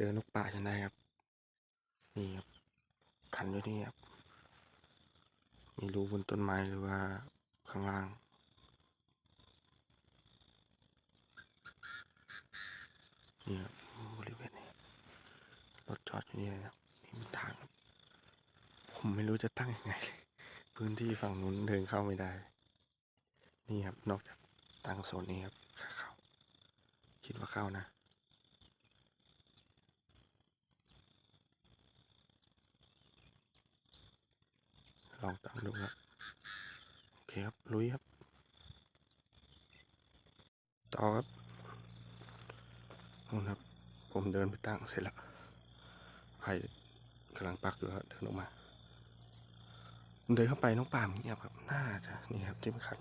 เจอนกป่าจนได้ครับ นี่ครับ ขันอยู่นี่ครับ มีรูบนต้นไม้หรือว่าข้างล่าง นี่ครับบริเวณนี้รถจอดอยู่นี่เลยครับนี่เป็นทางครับ ผมไม่รู้จะตั้งยังไงเลยพื้นที่ฝั่งนู้นเดินเข้าไม่ได้ นี่ครับ นอกจากตั้งโซนนี้ครับขาเข้า คิดว่าเข้านะ ลองตั้งดูครับ โอเคครับ ลุยครับ ต่อครับนู่นครับ ผมเดินไปตั้งเสร็จแล้วไผ่กำลังปักอยู่ครับเดินออกมา เดินเข้าไปน้องป่ามเงียบครับ น่าจะนี่ครับที่มันขัน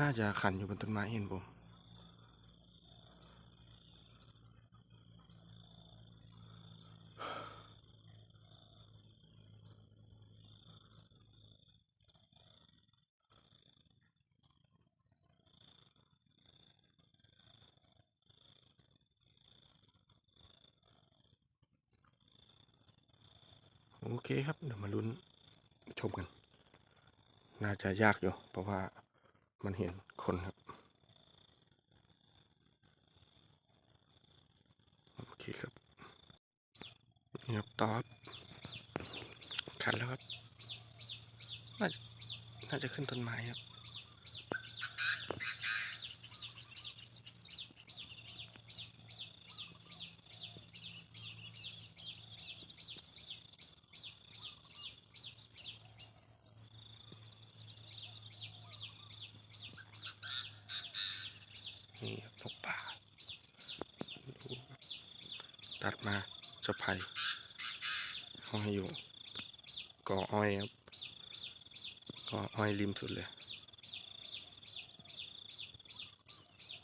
น่าจะขันอยู่บนต้นไม้เห็นผม โอเคครับเดี๋ยวมาลุ้นชมกัน น่าจะยากอยู่ เพราะว่ามันเห็นคนครับ โอเคครับนี่ครับตอบขันแล้วครับ น่าจะน่าจะขึ้นต้นไม้ครับ นี่ครับนกป่าตัดมาจะไผ่ห้อยอยู่ก่ออ้อยครับก่ออ้อยริมสุดเลย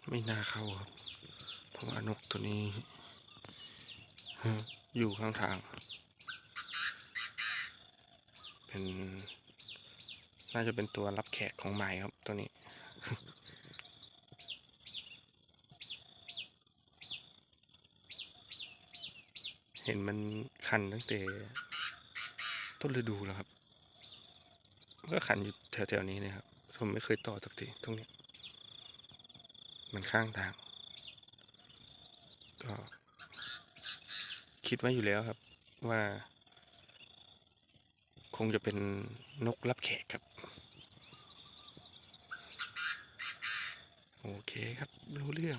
ไม่น่าเข้าครับ เพราะว่านกตัวนี้ อยู่ข้างทาง เป็น น่าจะเป็นตัวรับแขกของใหม่ครับตัวนี้ เห็นมันคันตั้งแต่ต้นฤดูแล้วครับก็คันอยู่แถวๆนี้นะครับ ผมไม่เคยต่อสักทีตรงนี้ มันข้างทาง ก็คิดไว้อยู่แล้วครับ ว่า คงจะเป็นนกรับแขกครับ โอเคครับ รู้เรื่อง